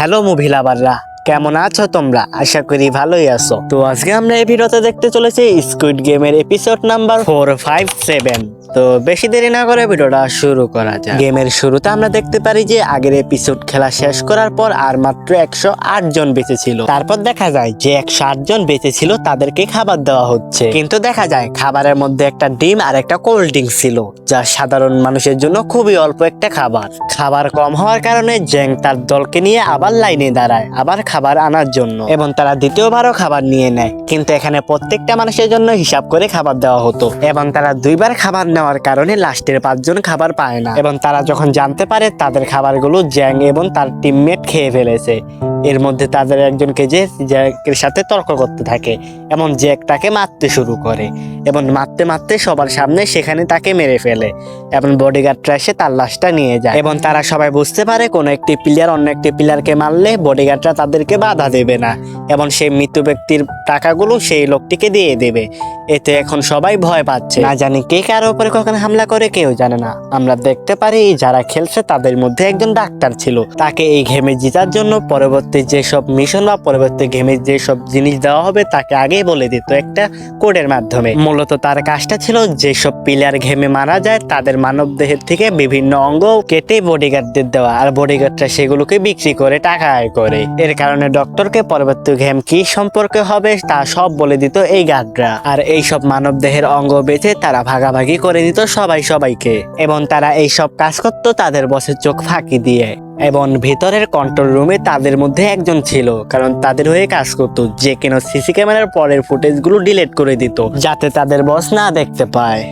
Hello movie লাভাররা কেমন আছো তোমরা? আশা করি ভালোই আছো। তো আজকে আমরা এই ভিডিওতে দেখতে চলেছি স্কুইড গেমের episode number four five seven তো বেশি দেরি না করে ভিডিওটা শুরু করা যায় গেমের শুরুতে আমরা দেখতে পারি যে আগের এপিসোড খেলা শেষ করার পর আর মাত্র একশো আট জন বেঁচে ছিল। তারপর দেখা যায় যে একশো আট জন বেঁচে ছিল, তাদেরকে খাবার দেওয়া হচ্ছে। কিন্তু দেখা যায় খাবারের মধ্যে একটা ডিম আর একটা কোল্ড ড্রিঙ্ক ছিল, যা সাধারণ মানুষের জন্য খুবই অল্প একটা খাবার। খাবার কম হওয়ার কারণে জ্যাং তার দলকে নিয়ে আবার লাইনে দাঁড়ায়। আবার খাবার আনার জন্য। এবং তারা দ্বিতীয়বারও খাবার নিয়ে নেয়। কিন্তু এখানে প্রত্যেকটা মানুষের জন্য হিসাব করে খাবার দেওয়া হতো। এবং তারা দুইবার খাবার নেওয়ার কারণে লাস্টের পাঁচজন খাবার পায় না। এবং তারা যখন জানতে পারে তাদের খাবারগুলো জ্যাং এবং তার টিমমেট খেয়ে ফেলেছে। এর মধ্যে তাদের একজনকে যে জ্যাকের সাথে তর্ক করতে থাকে এবং জ্যাক তাকে মারতে শুরু করে। এবং মারতে মারতে সবার সামনে সেখানে তাকে মেরে ফেলে। এবং বডিগার্ডরা এসে তার লাশটা নিয়ে যায়। এবং তারা সবাই বুঝতে পারে কোনো একটি প্লেয়ার অন্য একটি প্লেয়ারকে মারলে বডিগার্ডরা তাদেরকে বাধা দেবে না। এবং সেই মৃত ব্যক্তির টাকাগুলো সেই লোকটিকে দিয়ে দেবে। এতে এখন সবাই ভয় পাচ্ছে। না জানি কে কারও উপরে কখন হামলা করে, কেউ জানে না। আমরা দেখতে পারি যারা খেলছে তাদের মধ্যে একজন ডাক্তার ছিল। তাকে এই ঘেমে জিতার জন্য পরবর্তী যেসব মিশন বা পরবর্তী গেমে যেসব জিনিস দেওয়া হবে, তাকে আগেই বলে দিত একটা কোডের মাধ্যমে। মূলত তার কাজটা ছিল যেসব প্লেয়ার ঘেমে মারা যায়, তাদের মানব দেহের থেকে বিভিন্ন অঙ্গ কেটে বডিগার্ডদের দেওয়া। আর বডিগার্ডরা সেগুলোকে বিক্রি করে, টাকা আয় করে। এর কারণে ডক্টরকে পরবর্তী ঘেম কি সম্পর্কে হবে, তা সব বলে দিত এই গার্ডরা আর এই সব মানব দেহের অঙ্গ বেঁচে তারা ভাগাভাগি করে দিত সবাই সবাইকে। এবং তারা এই সব কাজ করতো তাদের বসের চোখ ফাঁকি দিয়ে। এবং ভেতরের কন্ট্রোল রুমে তাদের মধ্যে একজন ছিল, কারণ তাদের হয়ে কাজ করতো, যে কেন সিসি ক্যামেরার পরের ফুটেজগুলো ডিলিট করে দিত, যাতে তাদের বস না দেখতে পায়।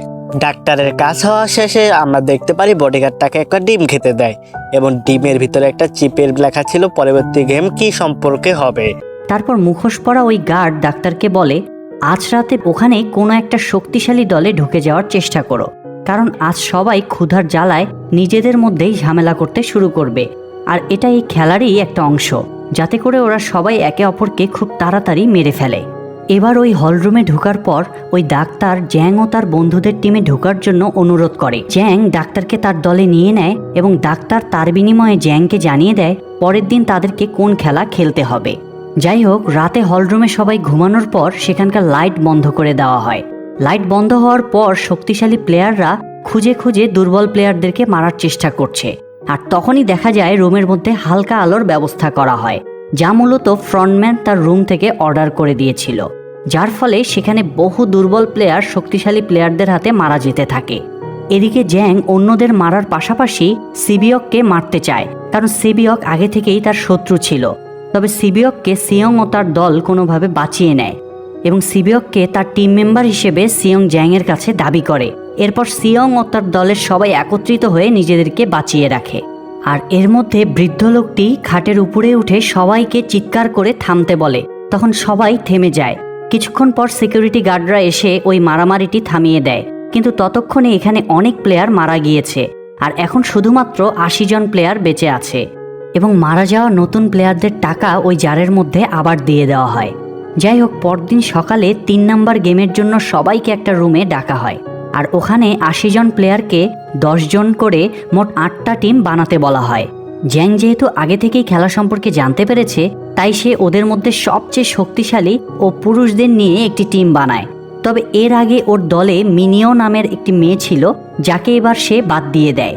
ডাক্তারের কাজ হওয়া শেষে আমরা দেখতে পারি বডিগার্ডটাকে একটা ডিম খেতে দেয়, এবং ডিমের ভিতরে একটা চিপের লেখা ছিল পরবর্তী গেম কি সম্পর্কে হবে। তারপর মুখোশ পরা ওই গার্ড ডাক্তারকে বলে, আজ রাতে ওখানে কোনো একটা শক্তিশালী দলে ঢুকে যাওয়ার চেষ্টা করো। কারণ আজ সবাই ক্ষুধার জ্বালায় নিজেদের মধ্যেই ঝামেলা করতে শুরু করবে। আর এটা এই খেলারই একটা অংশ, যাতে করে ওরা সবাই একে অপরকে খুব তাড়াতাড়ি মেরে ফেলে। এবার ওই হলরুমে ঢোকার পর ওই ডাক্তার জ্যাং ও তার বন্ধুদের টিমে ঢোকার জন্য অনুরোধ করে। জ্যাং ডাক্তারকে তার দলে নিয়ে নেয় এবং ডাক্তার তার বিনিময়ে জ্যাংকে জানিয়ে দেয় পরের দিন তাদেরকে কোন খেলা খেলতে হবে। যাই হোক, রাতে হলরুমে সবাই ঘুমানোর পর সেখানকার লাইট বন্ধ করে দেওয়া হয়। লাইট বন্ধ হওয়ার পর শক্তিশালী প্লেয়াররা খুঁজে খুঁজে দুর্বল প্লেয়ারদেরকে মারার চেষ্টা করছে। আর তখনই দেখা যায় রুমের মধ্যে হালকা আলোর ব্যবস্থা করা হয়, যা মূলত ফ্রন্টম্যান তার রুম থেকে অর্ডার করে দিয়েছিল, যার ফলে সেখানে বহু দুর্বল প্লেয়ার শক্তিশালী প্লেয়ারদের হাতে মারা যেতে থাকে। এদিকে জ্যাং অন্যদের মারার পাশাপাশি সিবিয়ককে মারতে চায়, কারণ সিবিয়ক আগে থেকেই তার শত্রু ছিল। তবে সিবিয়ককে সিয়ং ও তার দল কোনোভাবে বাঁচিয়ে নেয়। এবং সিবিয়ককে তার টিম মেম্বার হিসেবে সিয়ং জ্যাংয়ের কাছে দাবি করে। এরপর সিয়ং ও তার দলের সবাই একত্রিত হয়ে নিজেদেরকে বাঁচিয়ে রাখে। আর এর মধ্যে বৃদ্ধ লোকটি খাটের উপরে উঠে সবাইকে চিৎকার করে থামতে বলে। তখন সবাই থেমে যায়। কিছুক্ষণ পর সিকিউরিটি গার্ডরা এসে ওই মারামারিটি থামিয়ে দেয়। কিন্তু ততক্ষণে এখানে অনেক প্লেয়ার মারা গিয়েছে। আর এখন শুধুমাত্র আশি জন প্লেয়ার বেঁচে আছে। এবং মারা যাওয়া নতুন প্লেয়ারদের টাকা ওই জারের মধ্যে আবার দিয়ে দেওয়া হয়। যাই হোক পরদিন সকালে তিন নাম্বার গেমের জন্য সবাইকে একটা রুমে ডাকা হয়। আর ওখানে আশি জন প্লেয়ারকে জন করে মোট আটটা টিম বানাতে বলা হয়। জ্যাং যেহেতু আগে থেকেই খেলা সম্পর্কে জানতে পেরেছে, তাই সে ওদের মধ্যে সবচেয়ে শক্তিশালী ও পুরুষদের নিয়ে একটি টিম বানায়। তবে এর আগে ওর দলে মিনিও নামের একটি মেয়ে ছিল, যাকে এবার সে বাদ দিয়ে দেয়।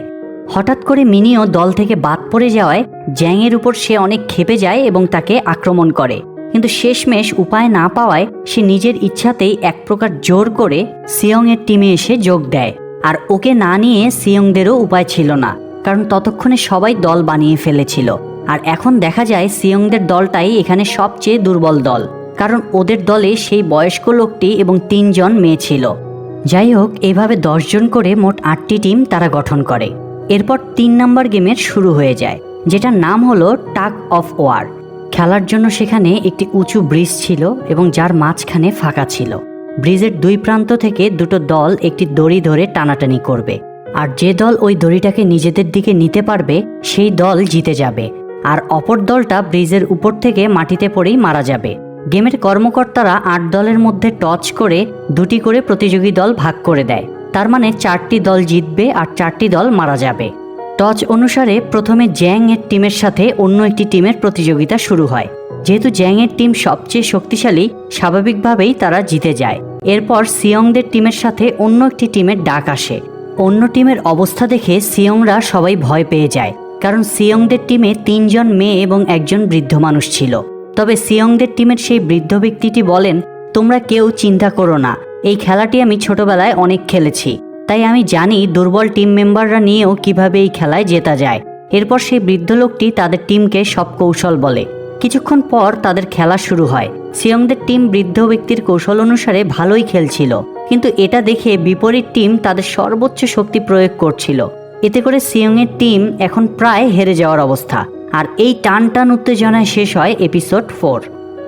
হঠাৎ করে মিনিও দল থেকে বাদ পড়ে যাওয়ায় জ্যাংয়ের উপর সে অনেক ক্ষেপে যায় এবং তাকে আক্রমণ করে। কিন্তু শেষমেশ উপায় না পাওয়ায় সে নিজের ইচ্ছাতেই এক প্রকার জোর করে সিয়ং এর টিমে এসে যোগ দেয়। আর ওকে না নিয়ে সিয়ংদেরও উপায় ছিল না, কারণ ততক্ষণে সবাই দল বানিয়ে ফেলেছিল। আর এখন দেখা যায় সিয়ংদের দলটাই এখানে সবচেয়ে দুর্বল দল, কারণ ওদের দলে সেই বয়স্ক লোকটি এবং তিনজন মেয়ে ছিল। যাই হোক, এভাবে দশজন করে মোট আটটি টিম তারা গঠন করে। এরপর তিন নাম্বার গেমের শুরু হয়ে যায়, যেটার নাম হলো টাক অফ ওয়ার। খেলার জন্য সেখানে একটি উঁচু ব্রিজ ছিল এবং যার মাঝখানে ফাঁকা ছিল। ব্রিজের দুই প্রান্ত থেকে দুটো দল একটি দড়ি ধরে টানাটানি করবে। আর যে দল ওই দড়িটাকে নিজেদের দিকে নিতে পারবে, সেই দল জিতে যাবে। আর অপর দলটা ব্রিজের উপর থেকে মাটিতে পড়েই মারা যাবে। গেমের কর্মকর্তারা আট দলের মধ্যে টচ করে দুটি করে প্রতিযোগী দল ভাগ করে দেয়। তার মানে চারটি দল জিতবে আর চারটি দল মারা যাবে। টচ অনুসারে প্রথমে জ্যাং এর টিমের সাথে অন্য একটি টিমের প্রতিযোগিতা শুরু হয়। যেহেতু জ্যাং এর টিম সবচেয়ে শক্তিশালী, স্বাভাবিকভাবেই তারা জিতে যায়। এরপর সিয়ংদের টিমের সাথে অন্য একটি টিমের ডাক আসে। অন্য টিমের অবস্থা দেখে সিয়ংরা সবাই ভয় পেয়ে যায়, কারণ সিয়ংদের টিমে তিনজন মেয়ে এবং একজন বৃদ্ধ মানুষ ছিল। তবে সিয়ংদের টিমের সেই বৃদ্ধ ব্যক্তিটি বলেন, তোমরা কেউ চিন্তা করো না, এই খেলাটি আমি ছোটবেলায় অনেক খেলেছি। তাই আমি জানি দুর্বল টিম মেম্বাররা নিয়েও কীভাবে এই খেলায় জেতা যায়। এরপর সেই বৃদ্ধ লোকটি তাদের টিমকে সব কৌশল বলে। কিছুক্ষণ পর তাদের খেলা শুরু হয়। সিয়ংদের টিম বৃদ্ধ ব্যক্তির কৌশল অনুসারে ভালোই খেলছিল। কিন্তু এটা দেখে বিপরীত টিম তাদের সর্বোচ্চ শক্তি প্রয়োগ করছিল। এতে করে সিয়ংয়ের টিম এখন প্রায় হেরে যাওয়ার অবস্থা। আর এই টান টান উত্তেজনায় শেষ হয় এপিসোড ফোর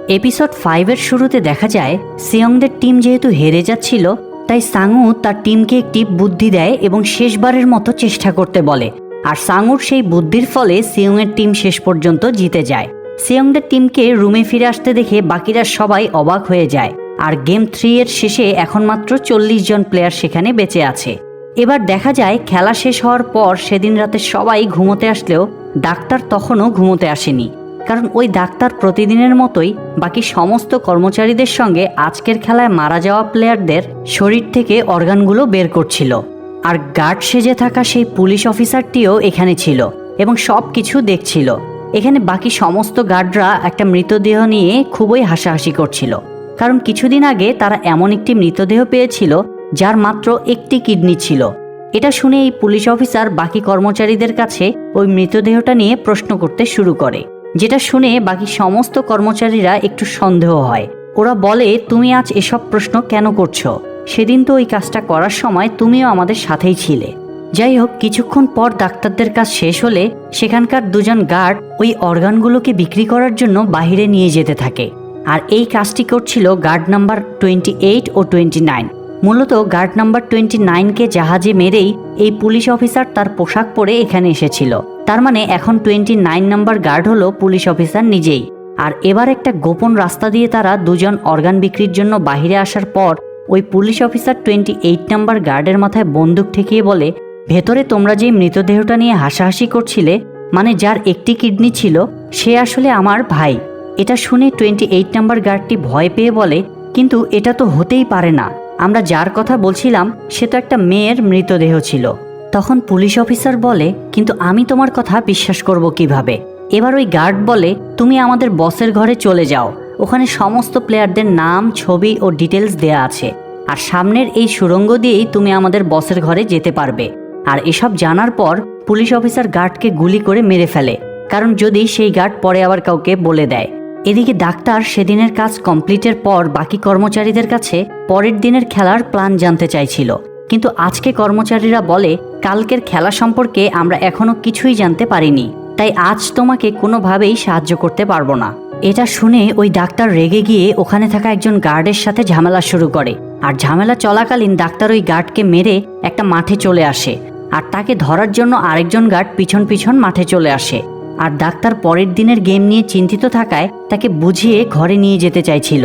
এপিসোড ফাইভের শুরুতে দেখা যায়, সিয়ংদের টিম যেহেতু হেরে যাচ্ছিল তাই সাংউ তার টিমকে একটি বুদ্ধি দেয় এবং শেষবারের মতো চেষ্টা করতে বলে। আর সাংউর সেই বুদ্ধির ফলে সিয়ংয়ের টিম শেষ পর্যন্ত জিতে যায়। সিয়ংদের টিমকে রুমে ফিরে আসতে দেখে বাকিরা সবাই অবাক হয়ে যায়। আর গেম থ্রি এর শেষে এখন মাত্র চল্লিশ জন প্লেয়ার সেখানে বেঁচে আছে। এবার দেখা যায় খেলা শেষ হওয়ার পর সেদিন রাতে সবাই ঘুমোতে আসলেও ডাক্তার তখনও ঘুমোতে আসেনি। কারণ ওই ডাক্তার প্রতিদিনের মতোই বাকি সমস্ত কর্মচারীদের সঙ্গে আজকের খেলায় মারা যাওয়া প্লেয়ারদের শরীর থেকে অর্গানগুলো বের করছিল। আর গার্ড সেজে থাকা সেই পুলিশ অফিসারটিও এখানে ছিল এবং সব কিছু দেখছিল। এখানে বাকি সমস্ত গার্ডরা একটা মৃতদেহ নিয়ে খুবই হাসাহাসি করছিল। কারণ কিছুদিন আগে তারা এমন একটি মৃতদেহ পেয়েছিল, যার মাত্র একটি কিডনি ছিল। এটা শুনে এই পুলিশ অফিসার বাকি কর্মচারীদের কাছে ওই মৃতদেহটা নিয়ে প্রশ্ন করতে শুরু করে। যেটা শুনে বাকি সমস্ত কর্মচারীরা একটু সন্দেহ হয়। ওরা বলে, তুমি আজ এসব প্রশ্ন কেন করছ? সেদিন তো ওই কাজটা করার সময় তুমিও আমাদের সাথেই ছিলে। যাই হোক, কিছুক্ষণ পর ডাক্তারদের কাজ শেষ হলে সেখানকার দুজন গার্ড ওই অর্গানগুলোকে বিক্রি করার জন্য বাইরে নিয়ে যেতে থাকে। আর এই কাজটি করছিল গার্ড নাম্বার টোয়েন্টি এইট ও টোয়েন্টি নাইন। মূলত গার্ড নাম্বার টোয়েন্টি নাইনকে জাহাজে মেরেই এই পুলিশ অফিসার তার পোশাক পরে এখানে এসেছিল। তার মানে এখন টোয়েন্টি নাইন নাম্বার গার্ড হলো পুলিশ অফিসার নিজেই। আর এবার একটা গোপন রাস্তা দিয়ে তারা দুজন অর্গান বিক্রির জন্য বাইরে আসার পর ওই police officer twenty eight number গার্ডের মাথায় বন্দুক ঠেকিয়ে বলে, ভেতরে তোমরা যে মৃতদেহটা নিয়ে হাসাহাসি করছিলে মানে যার একটি কিডনি ছিল, সে আসলে আমার ভাই। এটা শুনে টোয়েন্টি এইট নাম্বার গার্ডটি ভয় পেয়ে বলে, কিন্তু এটা তো হতেই পারে না। আমরা যার কথা বলছিলাম, সে তো একটা মেয়ের মৃতদেহ ছিল। তখন পুলিশ অফিসার বলে, কিন্তু আমি তোমার কথা বিশ্বাস করব কীভাবে? এবার ওই গার্ড বলে, তুমি আমাদের বসের ঘরে চলে যাও। ওখানে সমস্ত প্লেয়ারদের নাম, ছবি ও ডিটেলস দেয়া আছে। আর সামনের এই সুড়ঙ্গ দিয়েই তুমি আমাদের বসের ঘরে যেতে পারবে। আর এসব জানার পর পুলিশ অফিসার গার্ডকে গুলি করে মেরে ফেলে। কারণ যদি সেই গার্ড পরে আবার কাউকে বলে দেয়। এদিকে ডাক্তার সেদিনের কাজ কমপ্লিটের পর বাকি কর্মচারীদের কাছে পরের দিনের খেলার প্ল্যান জানতে চাইছিল। কিন্তু আজকে কর্মচারীরা বলে কালকের খেলা সম্পর্কে আমরা এখনও কিছুই জানতে পারিনি, তাই আজ তোমাকে কোনোভাবেই সাহায্য করতে পারব না। এটা শুনে ওই ডাক্তার রেগে গিয়ে ওখানে থাকা একজন গার্ডের সাথে ঝামেলা শুরু করে, আর ঝামেলা চলাকালীন ডাক্তার ওই গার্ডকে মেরে একটা মাঠে চলে আসে, আর তাকে ধরার জন্য আরেকজন গার্ড পিছন পিছন মাঠে চলে আসে, আর ডাক্তার পরের দিনের গেম নিয়ে চিন্তিত থাকায় তাকে বুঝিয়ে ঘরে নিয়ে যেতে চাইছিল।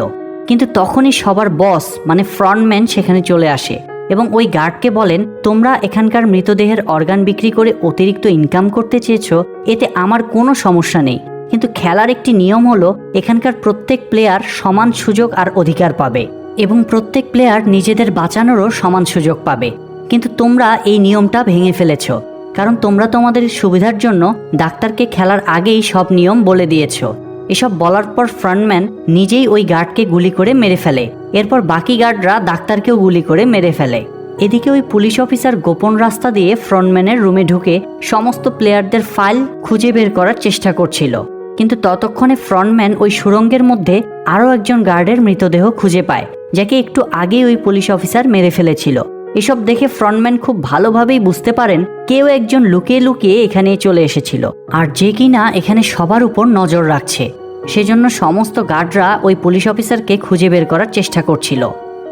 কিন্তু তখনই সবার বস মানে ফ্রন্টম্যান সেখানে চলে আসে এবং ওই গার্ডকে বলেন, তোমরা এখানকার মৃতদেহের অর্গান বিক্রি করে অতিরিক্ত ইনকাম করতে চেয়েছো, এতে আমার কোনো সমস্যা নেই। কিন্তু খেলার একটি নিয়ম হলো, এখানকার প্রত্যেক প্লেয়ার সমান সুযোগ আর অধিকার পাবে এবং প্রত্যেক প্লেয়ার নিজেদের বাঁচানোরও সমান সুযোগ পাবে। কিন্তু তোমরা এই নিয়মটা ভেঙে ফেলেছ, কারণ তোমরা তোমাদের সুবিধার জন্য ডাক্তারকে খেলার আগেই সব নিয়ম বলে দিয়েছ। এসব বলার পর ফ্রন্টম্যান নিজেই ওই গার্ডকে গুলি করে মেরে ফেলে। এরপর বাকি গার্ডরা ডাক্তারকেও গুলি করে মেরে ফেলে। এদিকে ওই পুলিশ অফিসার গোপন রাস্তা দিয়ে ফ্রন্টম্যানের রুমে ঢুকে সমস্ত প্লেয়ারদের ফাইল খুঁজে বের করার চেষ্টা করছিল। কিন্তু ততক্ষণে ফ্রন্টম্যান ওই সুরঙ্গের মধ্যে আরও একজন গার্ডের মৃতদেহ খুঁজে পায়, যাকে একটু আগেই ওই পুলিশ অফিসার মেরে ফেলেছিল। এসব দেখে ফ্রন্টম্যান খুব ভালোভাবেই বুঝতে পারেন কেউ একজন লুকিয়ে লুকিয়ে এখানে চলে এসেছিল, আর যে কিনা এখানে সবার উপর নজর রাখছে। সেজন্য সমস্ত গার্ডরা ওই পুলিশ অফিসারকে খুঁজে বের করার চেষ্টা করছিল।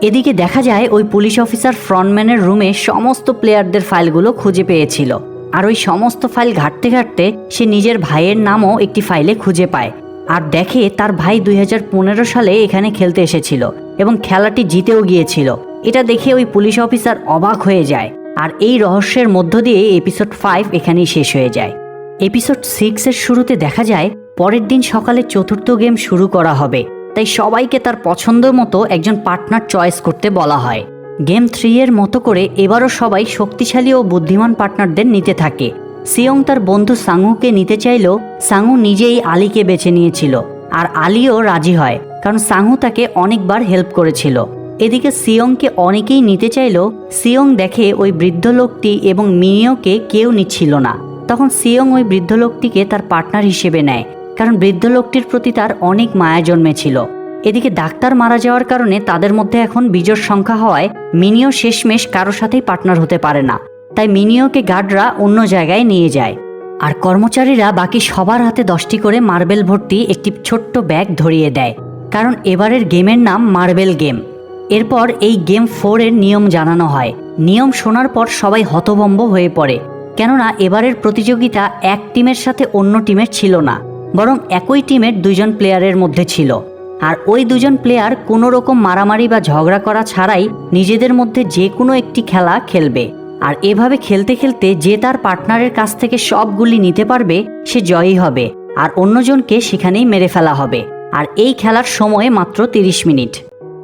এদিকে দেখা যায় ওই পুলিশ অফিসার ফ্রন্টম্যানের রুমে সমস্ত প্লেয়ারদের ফাইলগুলো খুঁজে পেয়েছিল, আর ওই সমস্ত ফাইল ঘাঁটতে ঘাঁটতে সে নিজের ভাইয়ের নামও একটি ফাইলে খুঁজে পায়, আর দেখে তার ভাই দুই হাজার পনেরো সালে এখানে খেলতে এসেছিল এবং খেলাটি জিতেও গিয়েছিল। এটা দেখে ওই পুলিশ অফিসার অবাক হয়ে যায়, আর এই রহস্যের মধ্য দিয়ে এপিসোড ফাইভ এখানেই শেষ হয়ে যায়। এপিসোড সিক্সের শুরুতে দেখা যায়, পরের দিন সকালে চতুর্থ গেম শুরু করা হবে, তাই সবাইকে তার পছন্দ মতো একজন পার্টনার চয়েস করতে বলা হয়। গেম থ্রি এর মতো করে এবারও সবাই শক্তিশালী ও বুদ্ধিমান পার্টনারদের নিতে থাকে। সিয়ং তার বন্ধু সাঙ্গুকে নিতে চাইলেও সাঙ্গু নিজেই আলীকে বেছে নিয়েছিল, আর আলীও রাজি হয়, কারণ সাঙ্গু তাকে অনেকবার হেল্প করেছিল। এদিকে সিয়ংকে অনেকেই নিতে চাইলেও সিয়ং দেখে ওই বৃদ্ধ লোকটি এবং মিনিওকে কেউ নিচ্ছিল না। তখন সিয়ং ওই বৃদ্ধ লোকটিকে তার পার্টনার হিসেবে নেয়, কারণ বৃদ্ধ লোকটির প্রতি তার অনেক মায়া জন্মেছিল। এদিকে ডাক্তার মারা যাওয়ার কারণে তাদের মধ্যে এখন বিজোর সংখ্যা হওয়ায় মিনিও শেষমেশ কারও সাথেই পার্টনার হতে পারে না। তাই মিনিওকে গার্ডরা অন্য জায়গায় নিয়ে যায়। আর কর্মচারীরা বাকি সবার হাতে দশটি করে মার্বেল ভর্তি একটি ছোট্ট ব্যাগ ধরিয়ে দেয়, কারণ এবারের গেমের নাম মার্বেল গেম। এরপর এই গেম ফোর এর নিয়ম জানানো হয়। নিয়ম শোনার পর সবাই হতভম্ব হয়ে পড়ে, কেননা এবারের প্রতিযোগিতা এক টিমের সাথে অন্য টিমের ছিল না, বরং একই টিমের দুজন প্লেয়ারের মধ্যে ছিল। আর ওই দুজন প্লেয়ার কোনো রকম মারামারি বা ঝগড়া করা ছাড়াই নিজেদের মধ্যে যে কোনো একটি খেলা খেলবে। আর এভাবে খেলতে খেলতে যে তার পার্টনারের কাছ থেকে সবগুলি নিতে পারবে, সে জয়ী হবে, আর অন্যজনকে সেখানেই মেরে ফেলা হবে। আর এই খেলার সময় মাত্র তিরিশ মিনিট।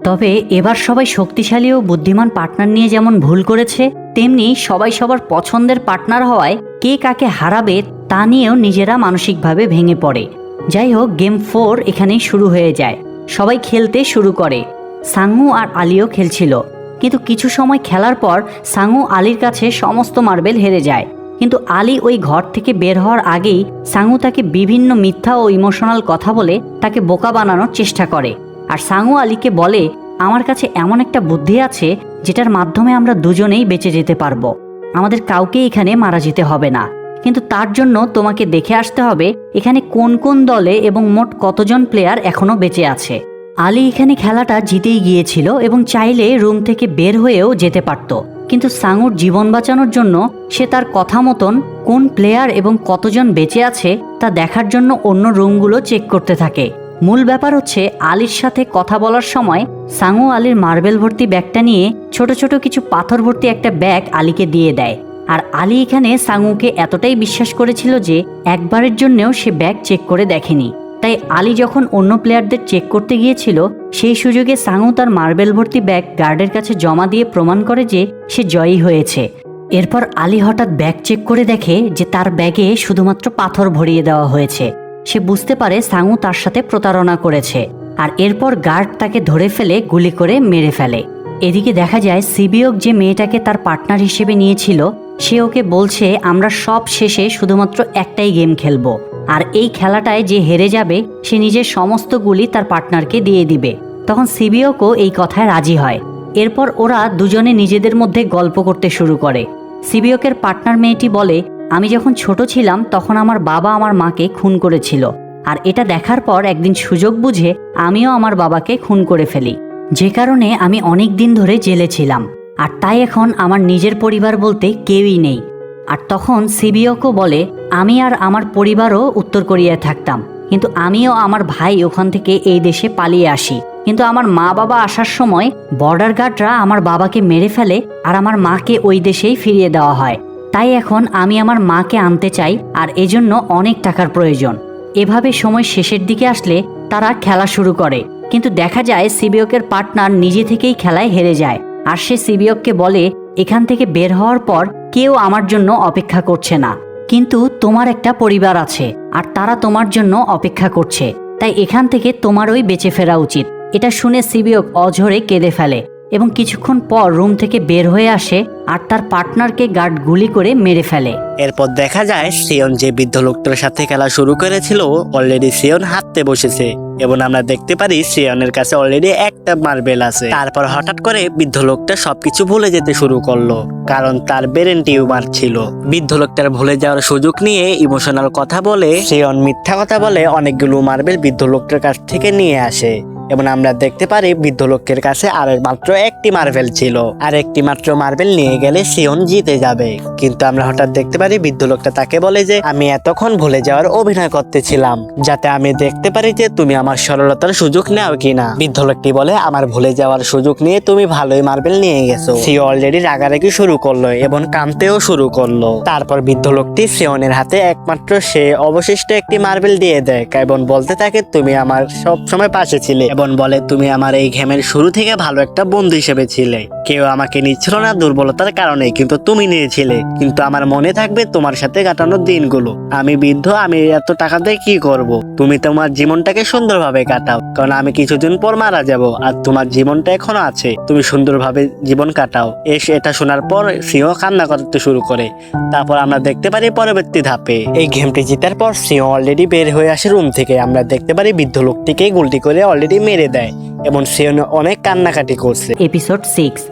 তবে এবার সবাই শক্তিশালী ও বুদ্ধিমান পার্টনার নিয়ে যেমন ভুল করেছে, তেমনি সবাই সবার পছন্দের পার্টনার হওয়ায় কে কাকে হারাবে তা নিয়েও নিজেরা মানসিকভাবে ভেঙে পড়ে। যাই হোক, গেম ফোর এখানেই শুরু হয়ে যায়। সবাই খেলতে শুরু করে। সাঙ্গু আর আলিও খেলছিল। কিন্তু কিছু সময় খেলার পর সাঙ্গু আলীর কাছে সমস্ত মার্বেল হেরে যায়। কিন্তু আলী ওই ঘর থেকে বের হওয়ার আগেই সাঙ্গু তাকে বিভিন্ন মিথ্যা ও ইমোশনাল কথা বলে তাকে বোকা বানানোর চেষ্টা করে। আর সাঙ্গু আলীকে বলে, আমার কাছে এমন একটা বুদ্ধি আছে যেটার মাধ্যমে আমরা দুজনেই বেঁচে যেতে পারব। আমাদের কাউকে এখানে মারা যেতে হবে না। কিন্তু তার জন্য তোমাকে দেখে আসতে হবে, এখানে কোন কোন দলে এবং মোট কতজন প্লেয়ার এখনও বেঁচে আছে। আলী এখানে খেলাটা জিতেই গিয়েছিল এবং চাইলে রুম থেকে বের হয়েও যেতে পারত। কিন্তু সাঙ্গুর জীবন বাঁচানোর জন্য সে তার কথা মতন কোন প্লেয়ার এবং কতজন বেঁচে আছে তা দেখার জন্য অন্য রুমগুলো চেক করতে থাকে। মূল ব্যাপার হচ্ছে আলীর সাথে কথা বলার সময় সাঙ্গু আলীর মার্বেল ভর্তি ব্যাগটা নিয়ে ছোট ছোট কিছু পাথর ভর্তি একটা ব্যাগ আলীকে দিয়ে দেয়। আর আলী এখানে সাঙ্গুকে এতটাই বিশ্বাস করেছিল যে একবারের জন্যেও সে ব্যাগ চেক করে দেখেনি। তাই আলী যখন অন্য প্লেয়ারদের চেক করতে গিয়েছিল, সেই সুযোগে সাঙ্গু তার মার্বেল ভর্তি ব্যাগ গার্ডের কাছে জমা দিয়ে প্রমাণ করে যে সে জয়ী হয়েছে। এরপর আলী হঠাৎ ব্যাগ চেক করে দেখে যে তার ব্যাগে শুধুমাত্র পাথর ভরিয়ে দেওয়া হয়েছে। সে বুঝতে পারে সাঙ্গু তার সাথে প্রতারণা করেছে আর এরপর গার্ড তাকে ধরে ফেলে, গুলি করে মেরে ফেলে। এদিকে দেখা যায় সিবিওক যে মেয়েটাকে তার পার্টনার হিসেবে নিয়েছিল, সে ওকে বলছে, আমরা সব শেষে শুধুমাত্র একটাই গেম খেলব। আর এই খেলাটায় যে হেরে যাবে, সে নিজের সমস্ত গুলি তার পার্টনারকে দিয়ে দিবে। তখন সিবিওকও এই কথায় রাজি হয়। এরপর ওরা দুজনে নিজেদের মধ্যে গল্প করতে শুরু করে। সিবিওকের পার্টনার মেয়েটি বলে আমি যখন ছোট ছিলাম, তখন আমার বাবা আমার মাকে খুন করেছিল। আর এটা দেখার পর একদিন সুযোগ বুঝে আমিও আমার বাবাকে খুন করে ফেলি। যে কারণে আমি অনেক দিন ধরে জেলে ছিলাম। আর তাই এখন আমার নিজের পরিবার বলতে কেউই নেই। আর তখন সিবিওকও বলে, আমি আর আমার পরিবারও উত্তর কোরিয়ায় থাকতাম। কিন্তু আমিও আমার ভাই ওখান থেকে এই দেশে পালিয়ে আসি। কিন্তু আমার মা বাবা আসার সময় বর্ডার গার্ডরা আমার বাবাকে মেরে ফেলে আর আমার মাকে ওই দেশেই ফিরিয়ে দেওয়া হয়। তাই এখন আমি আমার মাকে আনতে চাই আর এজন্য অনেক টাকার প্রয়োজন। এভাবে সময় শেষের দিকে আসলে তারা খেলা শুরু করে। কিন্তু দেখা যায় সিবিওকের পার্টনার নিজে থেকেই খেলায় হেরে যায়। আর সে সিবিওককে বলে, এখান থেকে বের হওয়ার পর কেউ আমার জন্য অপেক্ষা করছে না। কিন্তু তোমার একটা পরিবার আছে আর তারা তোমার জন্য অপেক্ষা করছে। তাই এখান থেকে তোমারই বেঁচে ফেরা উচিত। এটা শুনে সিবিওক অঝরে কেঁদে ফেলে। এবং কিছুক্ষণ পর রুম থেকে বের হয়ে আসে আর তার পার্টনারকে গার্ড গুলি করে মেরে ফেলে। এরপর দেখা যায় সিয়ন যে বৃদ্ধ লোকটার সাথে খেলা শুরু করেছিল অলরেডি সিয়ন হাঁটতে বসেছে এবং আমরা দেখতে পারি সিয়নের কাছে অলরেডি একটা মার্বেল আছে। তারপর হঠাৎ করে বৃদ্ধ লোকটা সবকিছু ভুলে যেতে শুরু করল, কারণ তার ব্রেন টিউমার ছিল। বৃদ্ধ লোকটার ভুলে যাওয়ার সুযোগ নিয়ে ইমোশনাল কথা বলে সিয়ন মিথ্যা কথা বলে অনেকগুলো মার্বেল বৃদ্ধ লোকটার কাছ থেকে নিয়ে আসে। এবং আমরা দেখতে পারি বৃদ্ধ লোকের কাছে আর মাত্র একটি মার্বেল ছিল। আর একটি মাত্র মার্বেল নিয়ে গেলে সিয়ন জিতে যাবে। কিন্তু আমরা হঠাৎ দেখতে পারি বৃদ্ধ লোকটা তাকে বলে যে, আমি এতক্ষণ ভুলে যাওয়ার অভিনয় করতেছিলাম, যাতে আমি দেখতে পারি যে তুমি আমার সরলতার সুযোগ নাও কিনা। বৃদ্ধ লোকটি বলে, আমার ভুলে যাওয়ার সুযোগ নিয়ে তুমি ভালোই মার্বেল নিয়ে গেছো। সে অলরেডি রাগারাগি শুরু করল এবং কাঁদতেও শুরু করল। তারপর বৃদ্ধ লোকটি সিয়নের হাতে একমাত্র সে অবশিষ্ট একটি মার্বেল দিয়ে দেয় এবং বলতে থাকে, তুমি আমার সব সময় পাশে ছিলে এবং বলে তুমি আমার এই গেমের শুরু থেকে ভালো একটা বন্ধু হিসেবে ছিলে। কেউ আমাকে নিচ্ছিল না দুর্বলতার কারণে, কিন্তু তুমি নিয়েছিলে। কিন্তু আমার মনে থাকবে তোমার সাথে কাটানো দিনগুলো। আমি বৃদ্ধ, আমি এত টাকা দিয়ে কি করব? তুমি তোমার জীবনটাকে সুন্দরভাবে কাটাও, কারণ আমি কিছুদিন পর মারা যাব, আর তোমার জীবনটা এখনও আছে। তুমি সুন্দরভাবে জীবন কাটাও। এসে, এটা শোনার পর সিংহ কান্না করতে শুরু করে। তারপর আমরা দেখতে পারি পরবর্তী ধাপে। এই গেমটি জেতার পর সিংহ অলরেডি বের হয়ে আসে রুম থেকে। আমরা দেখতে পারি বৃদ্ধ লোকটিকে গুলটি করে অলরেডি মেরে দেয়, এবং সে অনেক কান্নাকাটি করছে। এপিসোড সিক্স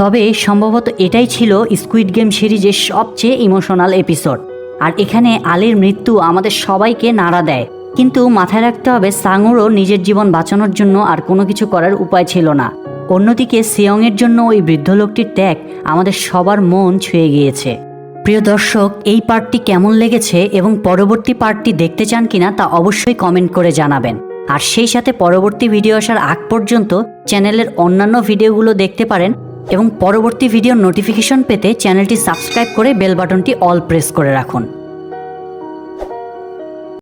তবে সম্ভবত এটাই ছিল স্কুইড গেম সিরিজের সবচেয়ে ইমোশনাল এপিসোড আর এখানে আলীর মৃত্যু আমাদের সবাইকে নাড়া দেয়। কিন্তু মাথায় রাখতে হবে, সাঙুরও নিজের জীবন বাঁচানোর জন্য আর কোনো কিছু করার উপায় ছিল না। অন্যদিকে সিয়ংয়ের জন্য ওই বৃদ্ধ লোকটির ত্যাগ আমাদের সবার মন ছুঁয়ে গিয়েছে। প্রিয় দর্শক, এই পার্টটি কেমন লেগেছে এবং পরবর্তী পার্টটি দেখতে চান কিনা তা অবশ্যই কমেন্ট করে জানাবেন। আর সেই সাথে পরবর্তী ভিডিও আসার আগ পর্যন্ত চ্যানেলের অন্যান্য ভিডিওগুলো দেখতে পারেন এবং পরবর্তী ভিডিওর নোটিফিকেশন পেতে চ্যানেলটি সাবস্ক্রাইব করে বেল বাটনটি অল প্রেস করে রাখুন।